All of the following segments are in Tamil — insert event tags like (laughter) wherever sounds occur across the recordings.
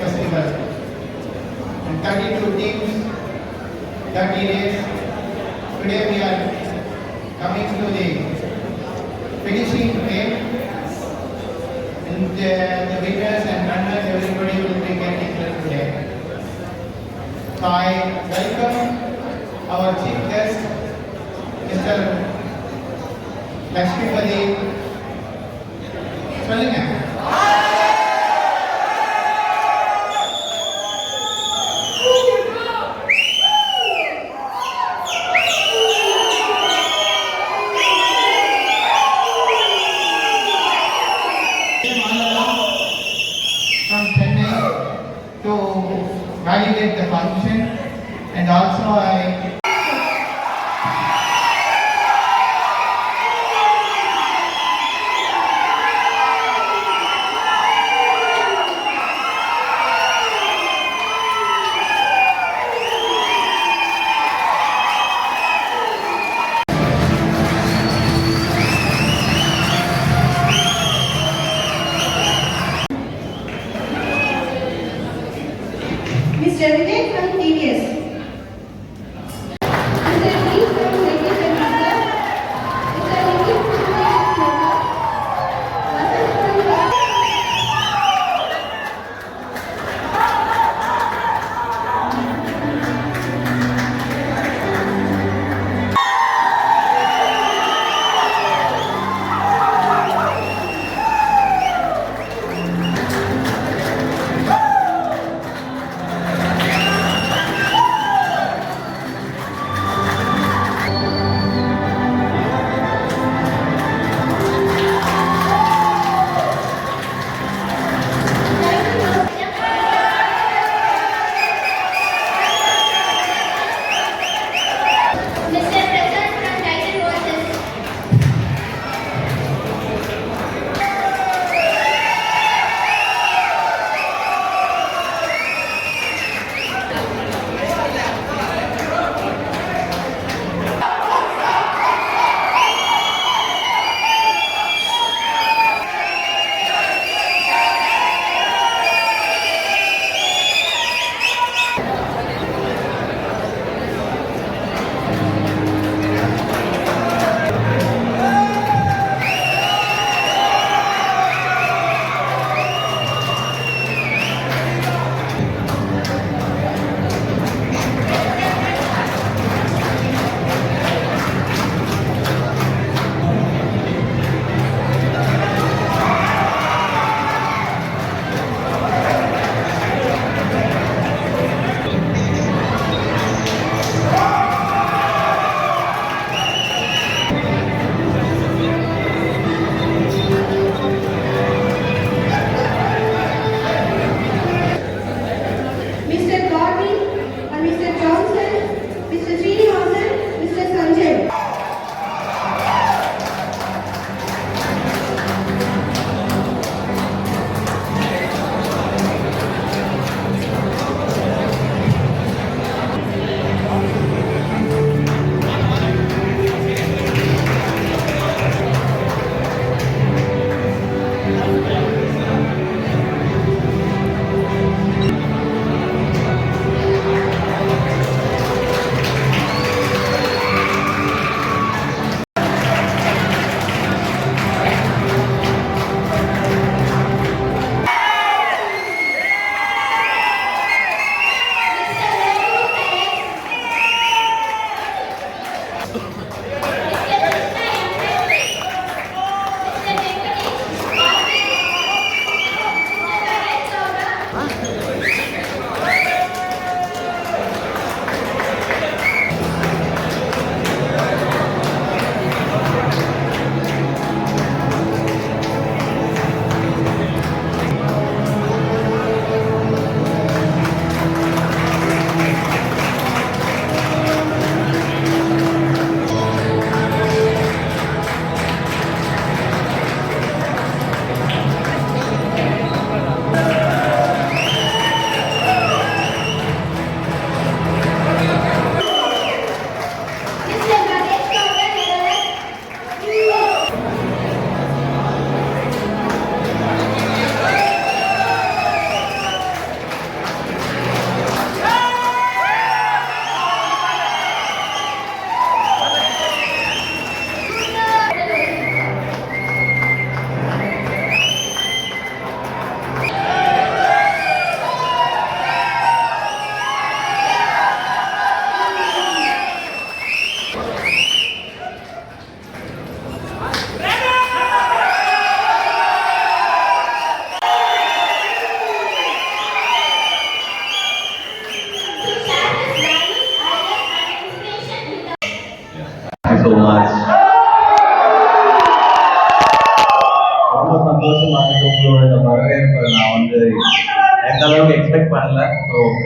festival. And 32 teams, 30 days. Today we are coming to the finishing game. And uh, the winners and runners, everybody will be getting today. So I welcome our chief guest, Mr. Lakshmi Padi. Spelling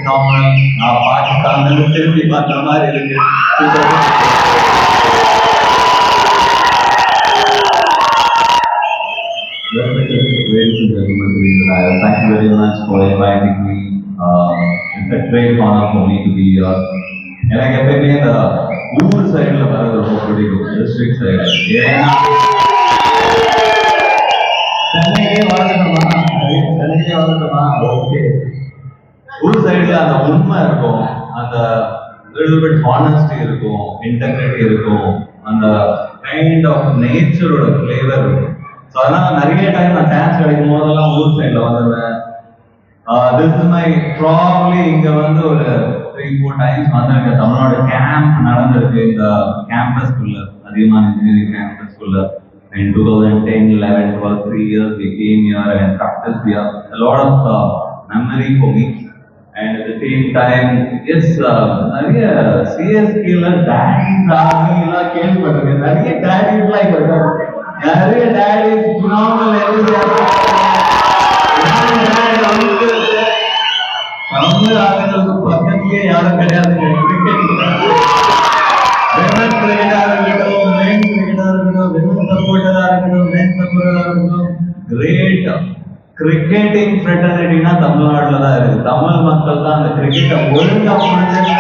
so normal நான் பாகிஸ்தான் திரும்பி பார்க்குற மாதிரி இருக்கு Ladies and gentlemen, thank you very much for inviting me. Uh, it's a great honor for me to be here. எனக்கு எப்பயுமே இந்த ஊர் சைடுல வர்றது ரொம்ப பிடிக்கும் டிஸ்ட்ரிக்ட் சைடு ஏன்னா சென்னையே வளர்க்கணுமா சென்னையே வளர்க்கணுமா ஓகே ஊர் அந்த உண்மை இருக்கும். அந்த லிட்டில் பிட் ஹானஸ்டி இருக்கும் இன்டெகிரிட்டி இருக்கும். அந்த கைண்ட் ஆஃப் நேச்சரோட ஃப்ளேவர் இருக்கும். ஸோ அதனால நிறைய டைம் நான் சான்ஸ் கிடைக்கும் போதெல்லாம் ஊர் சைடில் வந்துடுவேன் திஸ் இஸ் மை ப்ராப்ளி இங்க வந்து ஒரு த்ரீ ஃபோர் டைம்ஸ் வந்திருக்கேன் தமிழ்நாடு கேம்ப் நடந்திருக்கு. இந்த கேம்பஸ்குள்ள அதிகமான இன்ஜினியரிங் கேம்பஸ்குள்ள in 2010, 11, 12, three years we came here and practiced. We have a lot of uh, memory for me. And at same time as நிறைய சிஎஸ்கேல டேடிஸ் ஆர்மிலாம் கேள்விப்பட்டிருக்கேன். நிறைய டேடிஸ்லாம் எல்லாம் இருக்காங்க. நிறைய டேடிஸ் குணாமல் தமிழ் ஆளுங்களுக்கு பக்கத்துலயே யாரும் கிடையாது. விமன் இருக்கட்டும் இருக்கட்டும் விமன் இருக்கட்டும் மென் இருக்கட்டும் கிரிக்கெட்டிங் ஃப்ரெட்டர்னிட்டினா தமிழ்நாட்டில் தான் இருக்கு. தமிழ் மக்கள் தான் அந்த கிரிக்கெட்டை ஒழுங்கா புரிஞ்சு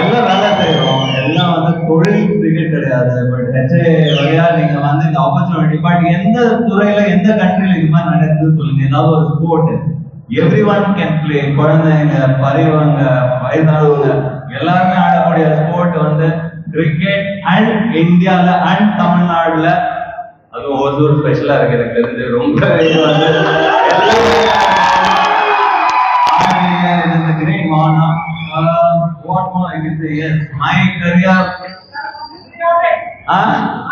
எல்லாம் வேலை செய்யறோம். எல்லாம் வந்து தொழில் கிரிக்கெட் கிடையாது. பட் ஹெச்ஏ வழியா நீங்க வந்து இந்த ஆப்பர்ச்சுனிட்டி பட் எந்த துறையில எந்த கண்ட்ரில இது மாதிரி நடக்குதுன்னு சொல்லுங்க. ஏதாவது ஒரு sport everyone can play குழந்தைங்க பரிவங்க வயதானவங்க எல்லாருமே ஆடக்கூடிய ஸ்போர்ட் வந்து கிரிக்கெட் அண்ட் இந்தியாவில் அண்ட் தமிழ்நாடுல அதுவும் ஒவ்வொரு ஸ்பெஷலா இருக்கு எனக்கு தெரிஞ்சு ரொம்ப. Uh, what more I can say? Yes, my career. Ah?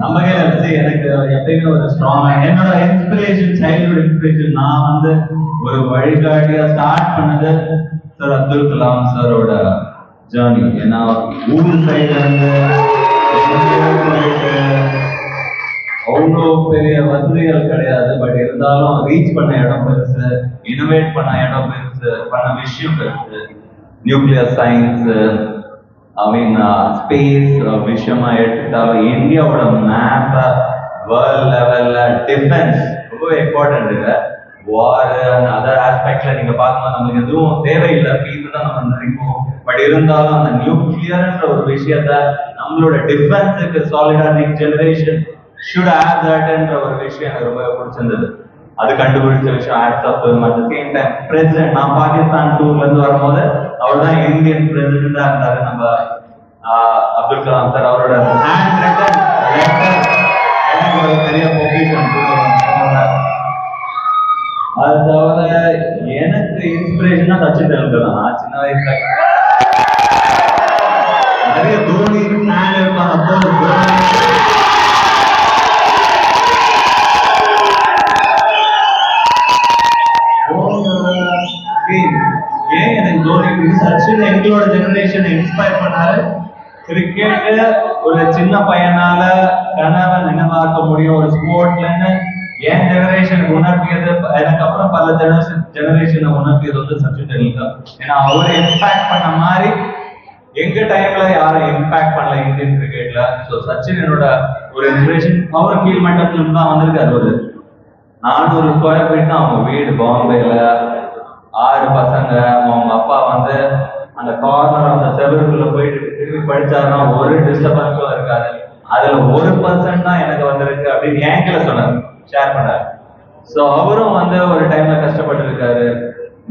நம்ம கையில வச்சு எனக்கு எப்பயுமே ஒரு ஸ்ட்ராங் என்னோட இன்ஸ்பிரேஷன் சைல்ட்ஹுட் இன்ஸ்பிரேஷன் நான் வந்து ஒரு வழிகாட்டியா ஸ்டார்ட் பண்ணது சார் அப்துல் கலாம் சாரோட ஜேர்னி ஏன்னா ஊர் சைடுல இருந்து அவ்வளோ பெரிய வசதிகள் கிடையாது பட் இருந்தாலும் ரீச் பண்ண இடம் பெருசு இனோவேட் பண்ண இடம் பெருசு பண்ண விஷயம் பெருசு நியூக்ளியர் சயின்ஸு மீன் ஸ்பேஸ் விஷயமா எடுத்துக்கிட்டாலும் இந்தியாவோட மேப்ப வேர்ல்ட் லெவல்ல டிஃபென்ஸ் ரொம்ப இம்பார்ட்டன்ட் இது. வார் அண்ட் அதர் ஆஸ்பெக்ட்ல நீங்க பார்க்கும்போது நம்மளுக்கு எதுவும் தேவையில்லை. பீஸ் தான் நம்ம நினைப்போம். பட் இருந்தாலும் அந்த நியூக்ளியர்ன்ற ஒரு விஷயத்த நம்மளோட டிஃபென்ஸுக்கு சாலிடா நெக்ஸ்ட் ஜெனரேஷன் ஷுட் ஹேவ் தட்ன்ற ஒரு விஷயம் எனக்கு ரொம்ப பிடிச்சிருந்தது. அது கண்டுபிடிச்ச விஷயம் ஆயிரத்தி of at the same time president நான் பாகிஸ்தான் டூர்ல இருந்து வரும்போது அவர் தான் இந்தியன் பிரசிடென்டா இருந்தாரு நம்ம அப்துல் கலாம் சார் அவரோட ஹேண்ட் ரிட்டன் எனக்கு ஒரு பெரிய பொக்கிஷன் அது தவிர எனக்கு இன்ஸ்பிரேஷனா சச்சின் டெண்டுல்கர் தான் நான் சின்ன வயசுல நிறைய தோனி ஃபேன் இருப்பாங்க ஏன் எனக்கு தோனி சச்சின் எங்களோட ஜெனரேஷன் இன்ஸ்பயர் பண்ணாரு. கிரிக்கெட் ஒரு சின்ன பையனால கனவை நினைவாக்க முடியும். ஒரு ஸ்போர்ட்லன்னு என் ஜெனரேஷனுக்கு உணர்த்தியது. எனக்கு அப்புறம் பல ஜெனரேஷன் ஜெனரேஷனை உணர்த்தியது வந்து சச்சின் டெண்டுல்கர். ஏன்னா அவர் இம்பாக்ட் பண்ண மாதிரி எங்க டைம்ல யாரும் இம்பாக்ட் பண்ணல இந்தியன் கிரிக்கெட்ல சோ சச்சின் என்னோட ஒரு இன்ஸ்பிரேஷன் அவர் கீழ் மட்டத்துல தான் வந்திருக்காரு. ஒரு நானூறு ஸ்கொயர் ஃபீட் தான் அவங்க வீடு பாம்பேல ஆறு பசங்க அவங்க அப்பா வந்து அந்த கார்னர் அந்த செவருக்குள்ள போயிட்டு திரும்பி படிச்சாருன்னா ஒரு டிஸ்டர்பன்ஸும் இருக்காது. அதுல ஒரு பர்சன்ட் தான் எனக்கு வந்திருக்கு அப்படின்னு என்கிட்ட சொன்னார் ஷேர் பண்ணார். சோ அவரும் வந்து ஒரு டைம்ல கஷ்டப்பட்டு இருக்காரு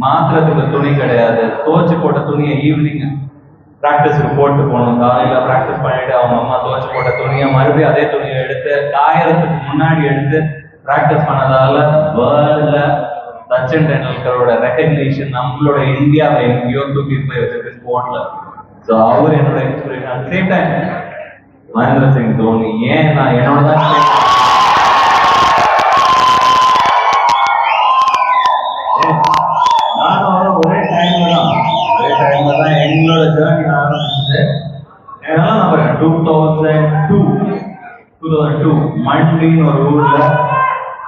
மாத்திரத்துக்கு துணி கிடையாது. துவச்சு போட்ட துணியை ஈவினிங் ப்ராக்டிஸ்க்கு போட்டு போகணும். காலையில ப்ராக்டிஸ் பண்ணிட்டு அவங்க அம்மா துவச்சு போட்ட துணியை மறுபடியும் அதே துணியை எடுத்து காயறதுக்கு முன்னாடி எடுத்து ப்ராக்டிஸ் பண்ணதால வேர்ல்ட்ல சச்சின் டெண்டுல்கரோட ரெக்கக்னேஷன் நம்மளோட இந்தியாவை எங்கேயோ தூக்கி போய் வச்சிருக்கு ஸ்போர்ட்ல ஸோ அவர் என்னோட inspiration at same time Mahendra Singh Dhoni. ஏன் நான் என்னோட தான் (laughs) என்னோட ஜேர்னி ஆரம்பிச்சது. ஏன்னா நம்ம two thousand two two thousand two மண்டின்னு ஒரு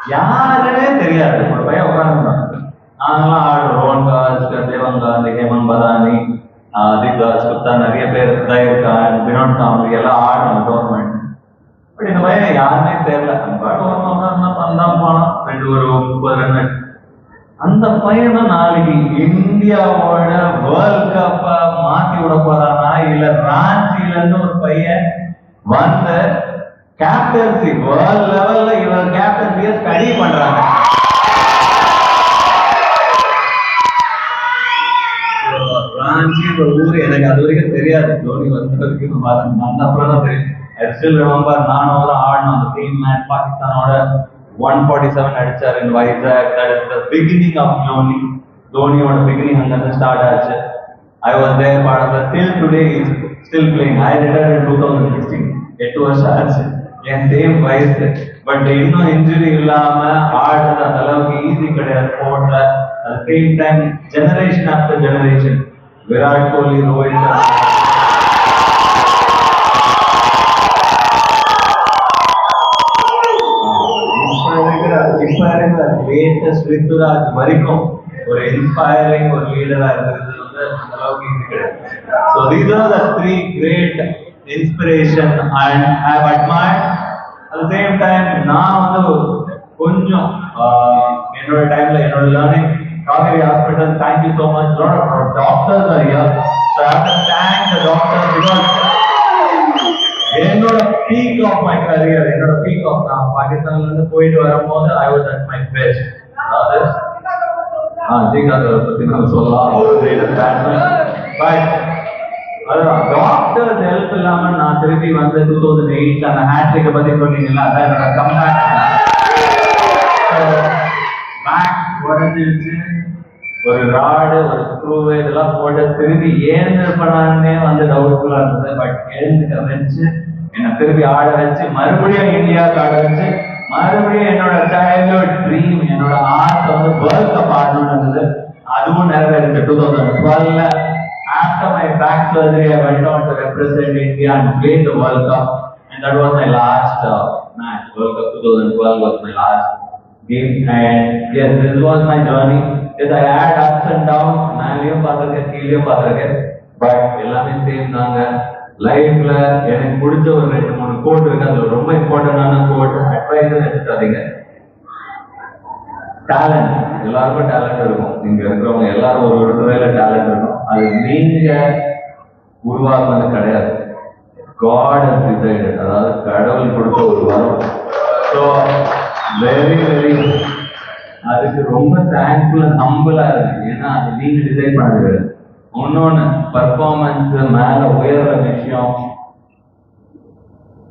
யாருன்னே தெரியாது. ஒரு பையன் உட்காந்துருந்தான் நாங்கெல்லாம் ஆடுறோம். ரோஹன் காஸ் தேவன் காந்தி ஹேமந்த் பதானி அதிக் தாஸ் குப்தா நிறைய பேர் தயிர் கான் வினோத் காமெடி எல்லாம் ஆடணும் கவர்மெண்ட் பட் இந்த பையன் யாருமே தெரியல அந்த பாட்டு ஒரு போனான். ரெண்டு ஒரு முப்பது ரெண்டு. அந்த பையன் நாளைக்கு இந்தியாவோட வேர்ல்ட் கப்ப மாத்தி விட போறானா? இல்ல ராஞ்சியில இருந்து ஒரு பையன் வந்த கேப்டன்சி வேர்ல்ட் லெவல்ல இவன் கேப்டன்சிய ஸ்டடி பண்றாங்க. ராஞ்சி ஊர் எனக்கு அது வரைக்கும் தெரியாது. தோனி வந்த வரைக்கும் வந்த அப்புறம் தான் தெரியும். ஐ ஸ்டில் ரிமெம்பர் நானும் ஒரு ஆடணும் அந்த டீம் மேட்ச் பாகிஸ்தானோட ஒன் ஃபார்ட்டி செவன் அடிச்சார் in Vizag that is the beginning of Dhoni. தோனியோட beginning அங்க ஸ்டார்ட் ஆச்சு. I was there part of the till today is still playing I retired in two thousand sixteen எட்டு வருஷம் ஆச்சு. என் சேம் வயசு. பட் இன்னும் இன்ஜுரி இல்லாம ஆடுறது அந்த அளவுக்கு ஈஸி கிடையாது ஸ்போர்ட்ல at same time generation after generation Virat Kohli Rohit Sharma. இப்ப இருக்கிற இப்ப இருக்கிற லேட்டஸ்ட் ரித்துராஜ் வரைக்கும் ஒரு இன்ஸ்பைரிங் ஒரு லீடரா இருக்கிறது வந்து அந்த அளவுக்கு இது கிடையாது. So these are the three great inspiration and I have admired at same time நான் வந்து கொஞ்சம் ஆஹ், என்னோட டைம்ல என்னோட learning Kaveri hospital thank you so much doctors are here so I have to thank the doctors because என்னோட பீக் ஆஃப் மை கரியர் என்னோட பீக் ஆஃப் நான் பாகிஸ்தான்ல இருந்து போயிட்டு வரும்போது I was at my best அதாவது ஆ ஜிகாத் பத்தி நம்ம சொல்லலாம். அவர் கிரேட்டஸ்ட் பேட்ஸ்மேன் பட் அதுதான் டாக்டர்ஸ் ஹெல்ப் இல்லாம நான் திருப்பி வந்து டூ தௌசண்ட் எயிட்ல அந்த ஹேட்ரிக்கை பத்தி சொன்னீங்களா அதான் என்னோட கம்பேக் பேக் உடஞ்சிருச்சு. ஒரு ராடு ஒரு ஸ்க்ரூ இதெல்லாம் போட்டு திருப்பி ஏந்திருப்படான்னே வந்து டவுட்ஃபுல்லா இருந்தது. பட் எழுந்துக்க வச்சு என்னை திருப்பி ஆட வச்சு மறுபடியும் இந்தியாவுக்கு ஆட வச்சு மறுபடியும் என்னோட சைல்ட்ஹுட் ட்ரீம் என்னோட ஆர்ட் வந்து வேர்ல்ட் கப் ஆடணும்னு இருந்தது. அதுவும் நிறைவேறிச்சு. Two thousand twelve after my back surgery, I went on to represent India and play the World Cup, and that was my last uh, match. World two thousand was was my game. And yes this was my journey. Yes I had ups and downs. மேலேயும் பார்த்திருக்கேன் கீழேயும் பார்த்திருக்கேன். பட் எல்லாமே சேம் தாங்க. லைஃப்ல எனக்கு பிடிச்ச ஒரு ரெண்டு மூணு கோட் இருக்கு. அது ரொம்ப இம்பார்ட்டன்டான கோட் அட்வைஸ் எடுத்துக்காதீங்க. டேலண்ட் எல்லாருக்கும் டேலண்ட் இருக்கும். நீங்க இருக்கிறவங்க எல்லாரும் ஒரு ஒரு துறையில டேலண்ட் இருக்கும். அது நீங்க உருவாக்குனது கிடையாது. காட் டிசைடு அதாவது கடவுள் கொடுத்த ஒரு வரம். ஸோ வெரி வெரி அதுக்கு ரொம்ப தேங்க்ஃபுல் அண்ட் ஹம்பிளா இருக்கு. ஏன்னா அது நீங்க டிசைட் பண்ணது ஒன்னொன்னு பர்ஃபார்மன்ஸ் மேல உயர்ற விஷயம்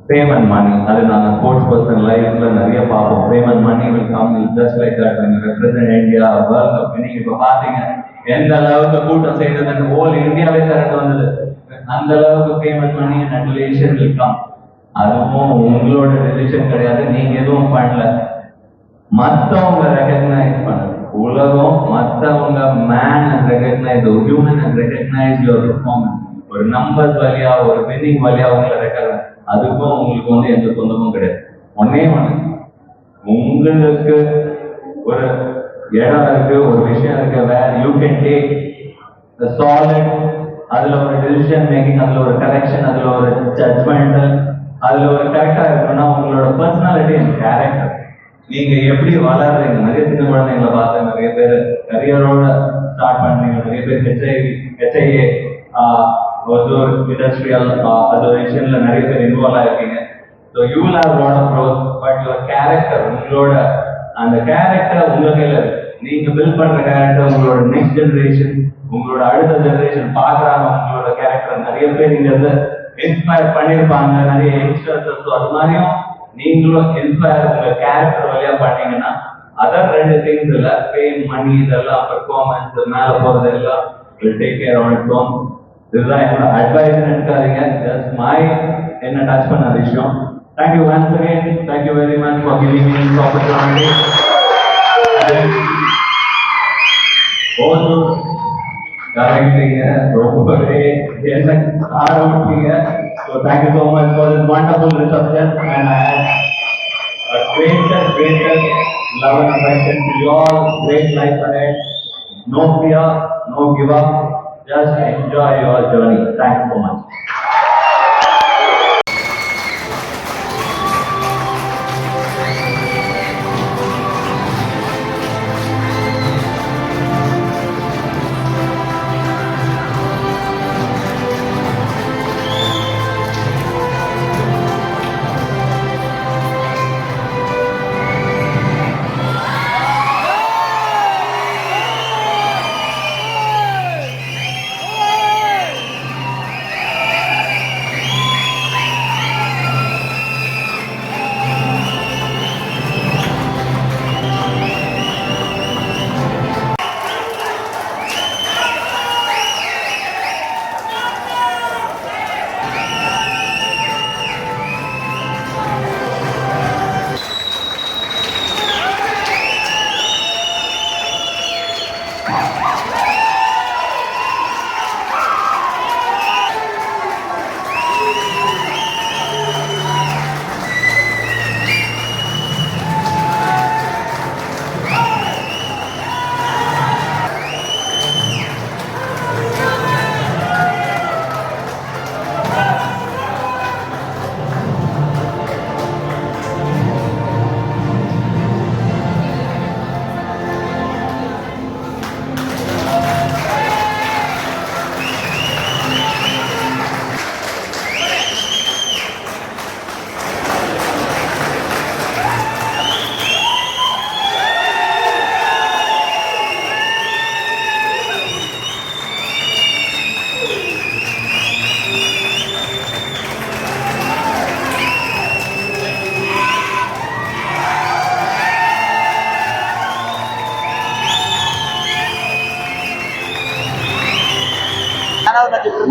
பேமெண்ட் மணி அது நாங்க ஸ்போர்ட்ஸ் பர்சன் லைஃப்ல நிறைய பார்ப்போம். Payment money will come just like that India world cup நீங்க இப்ப பாத்தீங்க எந்த அளவுக்கு கூட்டம் செய்தது ஓல் இந்தியாவே திறந்து வந்தது. அந்த அளவுக்கு பேமெண்ட் பண்ணி அண்ட் இருக்கலாம் அதுவும் உங்களோட டெசிஷன் கிடையாது. நீங்க எதுவும் பண்ணல. மத்தவங்க ரெகக்னைஸ் பண்ணுங்க உலகம் மத்தவங்க man recognise human recognise your performance ஒரு நம்பர் வழியா ஒரு வின்னிங் வழியா உங்களை ரெக்கக்னைஸ் அதுக்கும் உங்களுக்கு வந்து எந்த சொந்தமும் கிடையாது. ஒன்னே ஒண்ணு. உங்களுக்கு ஒரு இடம் இருக்கு ஒரு விஷயம் இருக்கு where you can take solid அதுல ஒரு டிசிஷன் மேக்கிங் அதுல ஒரு கரெக்ஷன் அதுல ஒரு ஜட்மெண்ட் அதுல ஒரு கரெக்டா இருக்கணும்னா உங்களோட பர்சனாலிட்டி அண்ட் கேரக்டர் நீங்க எப்படி வளர்றீங்க? நிறைய சின்ன குழந்தைங்களை பார்த்தேன் நிறைய பேர் கரியரோட ஸ்டார்ட் பண்றீங்க நிறைய பேர் ஹெச்ஐ ஹெச்ஐஏ ஒரு இண்டஸ்ட்ரியல் விஷயம்ல நிறைய பேர் involve ஆயிருக்கீங்க. So you will have lot of growth but your character உங்களோட அந்த கேரக்டர் உங்க கையில இருக்கு. நீங்க பில்ட் பண்ற கேரக்டர் உங்களோட நெக்ஸ்ட் ஜெனரேஷன் உங்களோட அடுத்த ஜெனரேஷன் பாக்குறாங்க உங்களோட கேரக்டர் நிறைய பேர் நீங்க இருந்து இன்ஸ்பயர் பண்ணிருப்பாங்க நிறைய யங்ஸ்டர்ஸ் அது மாதிரியும் நீங்களும் இன்ஸ்பயர் உங்க கேரக்டர் வழியா பண்ணீங்கன்னா அதர் ரெண்டு திங்ஸ் இல்ல ஃபேம் மணி இதெல்லாம் பெர்ஃபார்மன்ஸ் மேல போறது எல்லாம் take care care on its இதுதான் என்னோட அட்வைஸ் எடுக்காதீங்க. ஜஸ்ட் மை என்ன டச் பண்ண விஷயம். Thank you once again thank you very much for giving me this opportunity बहुत directing है रोबो है जैसा आ रहा हूँ ठीक है तो thank you so much for this wonderful reception and I have a greater greater love and affection to you all great life ahead no fear no give up just enjoy your journey thank you so much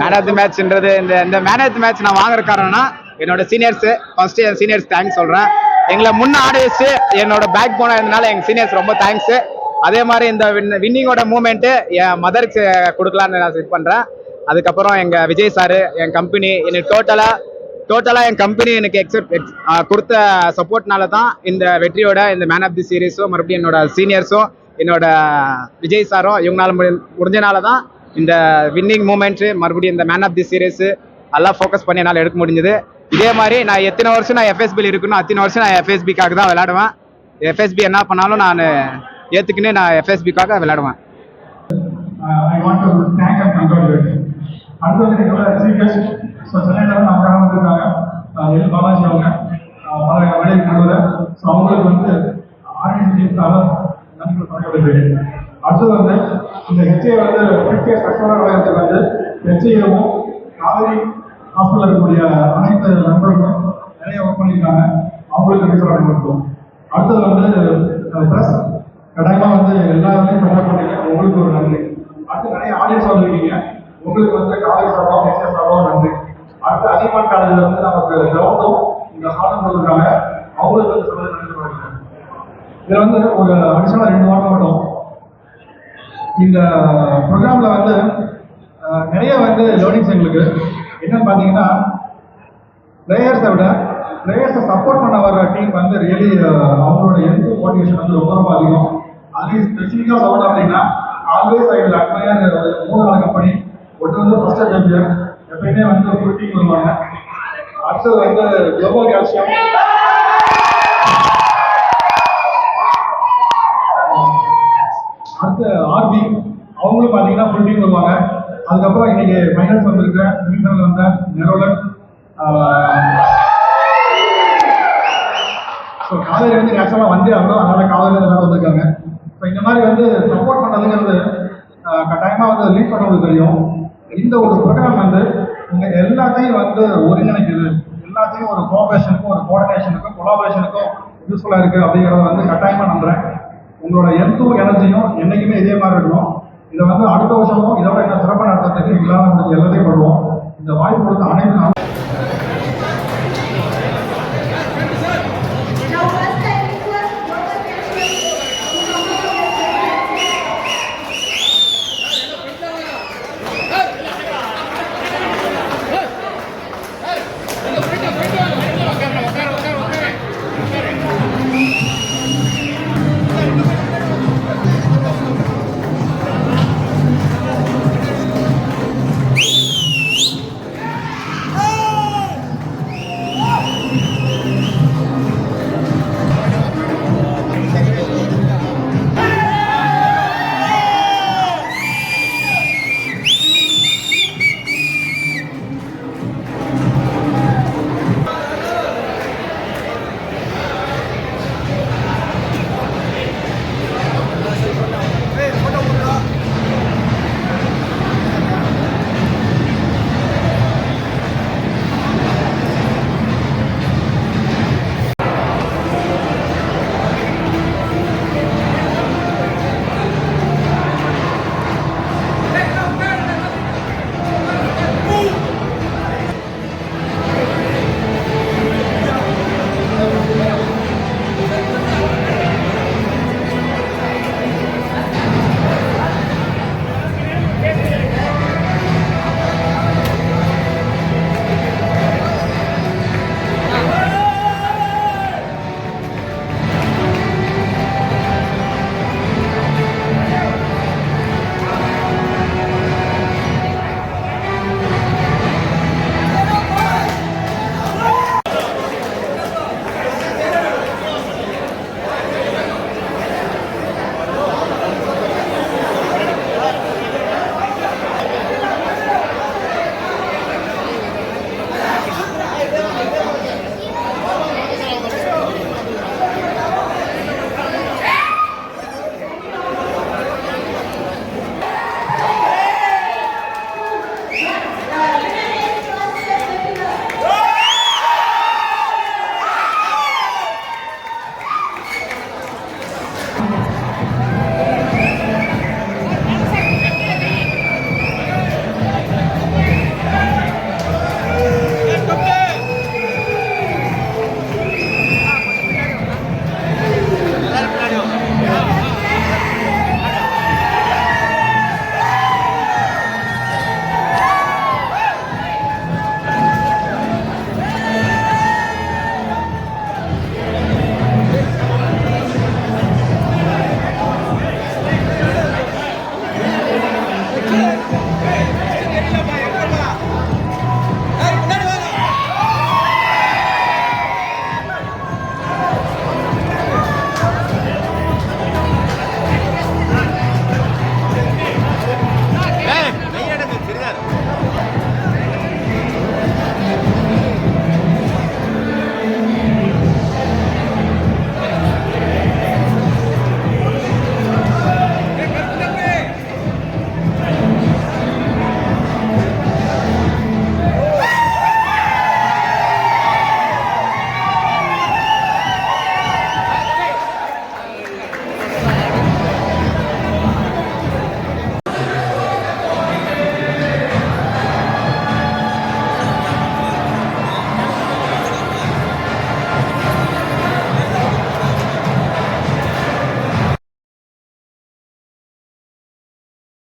man of the மேட்ச்ன்றது இந்த இந்த மேன் ஆஃப் தி மேட்ச் நான் வாங்குற காரணம்னா என்னோட சீனியர்ஸ் ஃபர்ஸ்ட் என் சீனியர்ஸ் தேங்க்ஸ் சொல்றேன். எங்களை முன்ன ஆட வச்சு என்னோட பேக் போனா இருந்தனால எங்க சீனியர்ஸ் ரொம்ப தேங்க்ஸ் அதே மாதிரி இந்த வின்னிங்கோட மூமெண்ட் என் மதருக்கு கொடுக்கலான்னு நான் செக் பண்றேன். அதுக்கப்புறம் எங்க விஜய் சார் என் கம்பெனி எனக்கு டோட்டலா டோட்டலா என் கம்பெனி எனக்கு எக்ஸெப்ட் கொடுத்த சப்போர்ட்னால தான் இந்த வெற்றியோட இந்த மேன் ஆஃப் தி சீரீஸும் மறுபடியும் என்னோட சீனியர்ஸும் என்னோட விஜய் சாரும் இவங்களால முடிஞ்சனால தான் இந்த வின்னிங் மூமெண்ட்ஸு மறுபடியும் இந்த மேன் ஆஃப் தி சீரீஸு எல்லாம் ஃபோக்கஸ் பண்ணி என்னால் எடுக்க முடிஞ்சது. இதே மாதிரி நான் எத்தனை வருஷம் நான் எஃப்எஸ்பியில் இருக்கணும் அத்தனை வருஷம் நான் எஃப்எஸ்பிக்காக தான் விளையாடுவேன். எஃப்எஸ்பி என்ன பண்ணாலும் நான் ஏற்றுக்குன்னு நான் எஃப்எஸ்பிக்காக விளையாடுவேன். பாலாஜி அவங்க அவங்களுக்கு வந்து அடுத்தது வந்து இந்த ஹெச்ஐ வந்து ஃபிஃப்டி சக்ஸஸ்ஃபுல்லாக வந்து ஹெச்ஏவும் காவிரி ஹாஸ்பிட்டல் இருக்கக்கூடிய அனைத்து நண்பர்களும் நிறைய ஒர்க் பண்ணியிருக்காங்க. அவங்களுக்கு நன்றி கொடுக்கும் அடுத்தது வந்து ப்ரெஸ் கட்டாயமா வந்து எல்லாருமே சப்போர்ட் பண்ணீங்க உங்களுக்கு ஒரு நன்றி. அடுத்து நிறைய ஆடியன்ஸ் வந்துருக்கீங்க உங்களுக்கு வந்து காலேஜ் சார்பாக எஸ்எஸ் சார்பாக நன்றி. அடுத்து அதிகமான காலேஜில் வந்து நமக்கு கிரௌண்டும் இந்த ஹாலும் கொடுத்துருக்காங்க அவங்களுக்கு வந்து சொல்ல நன்றி சொல்லிக்கிறேன் இதில் வந்து ஒரு அடிஷனலாக ரெண்டு வாரம் மட்டும் இந்த ப்ரோக்ராமில் வந்து அஹ், நிறைய வந்து லேர்னிங்ஸ் எங்களுக்கு என்னன்னு பார்த்தீங்கன்னா பிளேயர்ஸை விட பிளேயர்ஸை சப்போர்ட் பண்ண வர டீம் வந்து ரியலி அவங்களோட எந்த மோட்டிவேஷன் வந்து ரொம்ப ரொம்ப அதிகம் அது ஸ்பெசிஃபிக்காக சொல்லணும் அப்படின்னா ஆல்வேஸ் ஐ வில் அட்மையர் மூணு நாள் கம்பெனி ஒன்று வந்து ஃபர்ஸ்ட் சாம்பியன் எப்பயுமே வந்து ஃபுல் வருவாங்க அடுத்தது வந்து குளோபல் கால்சியம் அடுத்து ஆர்பி அவங்களும் பார்த்தீங்கன்னா ஃபுல் வருவாங்க அதுக்கப்புறம் இன்னைக்கு ஃபைனல்ஸ் வந்திருக்க. செமிஃபைனல் வந்த நெரோலர். ஸோ காலையில் வந்து நேச்சுரலாக வந்தே ஆகணும். அதனால் காலையில் எல்லாரும் வந்திருக்காங்க. ஸோ இந்த மாதிரி வந்து சப்போர்ட் பண்ணதுங்கிறது கட்டாயமாக வந்து லீட் பண்ணவங்களுக்கு தெரியும். இந்த ஒரு ப்ரோக்ராம் வந்து உங்க எல்லாத்தையும் வந்து ஒருங்கிணைக்குது. எல்லாத்தையும் ஒரு கோஆபரேஷனுக்கும் ஒரு கோஆர்டினேஷனுக்கும் கொலாபரேஷனுக்கும் யூஸ்ஃபுல்லாக இருக்குது அப்படிங்கிறத வந்து கட்டாயமாக நம்புகிறேன் உங்களோட எந்த எனர்ஜியும் என்றைக்குமே இதே மாதிரி இருக்கணும். இதை வந்து அடுத்த வருஷமும் இதோட என்ன சிறப்பாக நடத்துறதுக்கு எங்களால் எல்லாத்தையும் பண்ணுவோம். இந்த வாய்ப்பு கொடுத்த அனைத்து